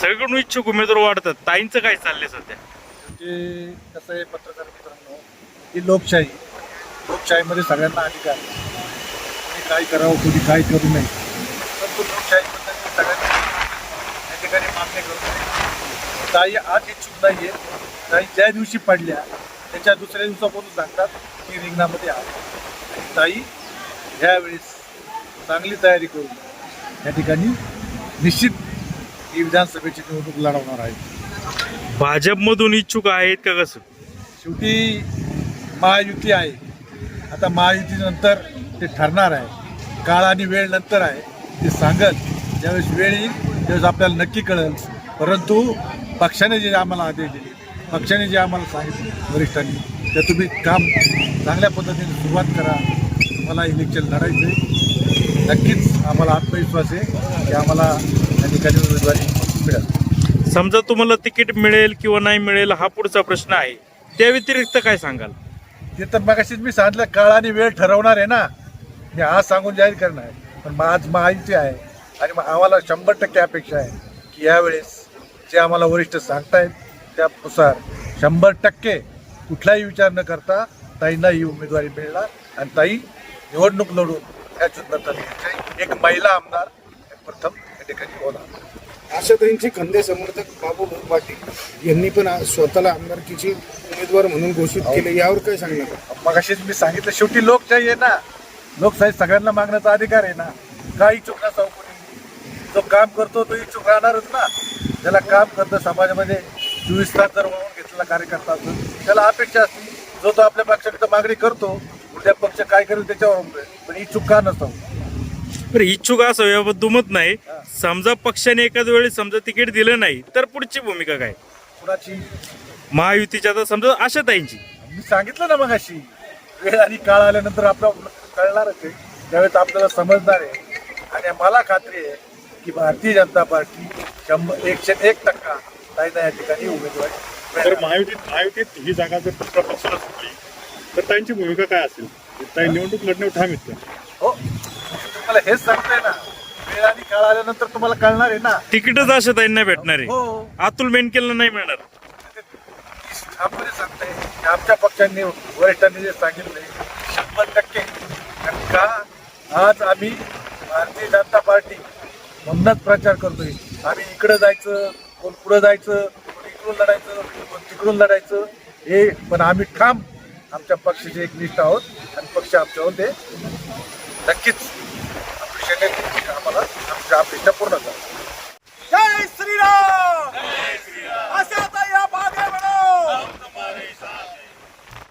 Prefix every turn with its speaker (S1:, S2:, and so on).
S1: सगळीकडून इच्छुक उमेदवार वाढतात. ताईंचं काय चाललंय सध्या?
S2: ते कसं आहे पत्रकार मित्रांनो ही लोकशाही लोकशाहीमध्ये सगळ्यांना अधिकार आहे. कोणी काय करावं कोणी काय करू नये. परंतु लोकशाहीबद्दल सगळ्यांना या ठिकाणी मागणी करतो ताई आज इच्छुक नाही आहे ताई ज्या दिवशी पडल्या त्याच्या दुसऱ्या दिवसापासून सांगतात की रिंगणामध्ये आहे. ताई ह्यावेळेस चांगली तयारी करून या ठिकाणी निश्चित ही विधानसभेची निवडणूक लढवणार आहे.
S1: भाजपमधून इच्छुक आहेत का कसं?
S2: शेवटी महायुती आहे. आता महायुतीनंतर ते ठरणार आहे. काळ आणि वेळ नंतर आहे. ते सांगल. ज्यावेळेस वेळ येईल त्यावेळेस आपल्याला नक्की कळेल. परंतु पक्षाने जे आम्हाला आदेश दिले पक्षाने जे आम्हाला सांगितलं वरिष्ठांनी ते तुम्ही काम चांगल्या पद्धतीने सुरुवात करा. तुम्हाला इलेक्शन लढायचं आहे नक्कीच आम्हाला आत्मविश्वास आहे की आम्हाला या ठिकाणी उमेदवारी मिळेल.
S1: समजा तुम्हाला तिकीट मिळेल किंवा नाही मिळेल हा पुढचा प्रश्न आहे. त्या व्यतिरिक्त काय सांगाल?
S2: ते तर मगाशीच मी सांगितलं काळ आणि वेळ ठरवणार आहे ना मी आज सांगून जाहीर करणार आहे. पण मग आज महायुती आहे आणि मग आम्हाला शंभर टक्के अपेक्षा आहे की यावेळेस जे आम्हाला वरिष्ठ सांगतायत त्यानुसार शंभर टक्के कुठलाही विचार न करता ताईंना ही उमेदवारी मिळणार आणि ताई निवडणूक लढून या जुन्नर एक महिला आमदार प्रथम या ठिकाणी होणार.
S3: आशाताईंचे खंदे समर्थक बाबू पाटील यांनी पण स्वतःला आमदारकीचे उमेदवार म्हणून घोषित केले. यावर काय सांगणार?
S2: मगाशीच मी सांगितलं शेवटी लोकशाही आहे ना लोकशाही सगळ्यांना मागण्याचा अधिकार आहे ना. काही इच्छुक नसावं कोणी? जो काम करतो तो इच्छुक राहणारच ना. ज्याला काम करतं समाजामध्ये चोवीस तास जर वाहून घेतलेला कार्यकर्ता असेल त्याला अपेक्षा असते. जो तो आपल्या पक्षाकडे मागणी करतो उद्या पक्ष काय करेल त्याच्यावर. पण इच्छुक का नसावं
S1: बरं इच्छुक असं याबाबत दुमत नाही. समजा पक्षाने एखाद्या वेळी समजा तिकीट दिलं नाही तर पुढची भूमिका काय?
S2: कुणाची?
S1: महायुतीच्या आता समजा आशा ताईंची
S2: मी सांगितलं ना मग अशी वेळ आणि काळ आल्यानंतर आपलं कळणारच आहे. त्यावेळेस आपल्याला समजणार आहे. आणि मला खात्री आहे की भारतीय जनता पार्टी शंभर एकशे एक टक्का ताईंना या ठिकाणी उमेदवारी
S4: तर
S2: मिळणार.
S4: महायुतीत महायुतीत ही जागा जर दुसऱ्या पक्षाला सुटली तर त्यांची भूमिका काय असेल? ताई निवडणूक लढण्यावर ठाम आहेत का
S2: हो. तुम्हाला हेच सांगतोय ना वेळ आणि काळ आल्यानंतर तुम्हाला कळणार आहे ना.
S1: तिकीटच आशा ताईंना भेटणार आहे.
S2: हो.
S1: अतुल बेनकेलला नाही मिळणार.
S2: ठामपणे सांगतोय की आमच्या पक्षांनी वरिष्ठांनी जे सांगितलंय शंभर टक्के. आणि का? आज आम्ही भारतीय जनता पार्टी म्हणूनच प्रचार करतोय. आम्ही इकडं जायचं कोण पुढं जायचं कोण इकडून लढायचं कोण तिकडून लढायचं हे पण आम्ही ठाम आमच्या पक्षाचे एक निष्ठ आहोत. आणि पक्ष आमच्यावर ते नक्कीच. अपेक्षेने आम्हाला आमच्या अपेक्षा पूर्ण करा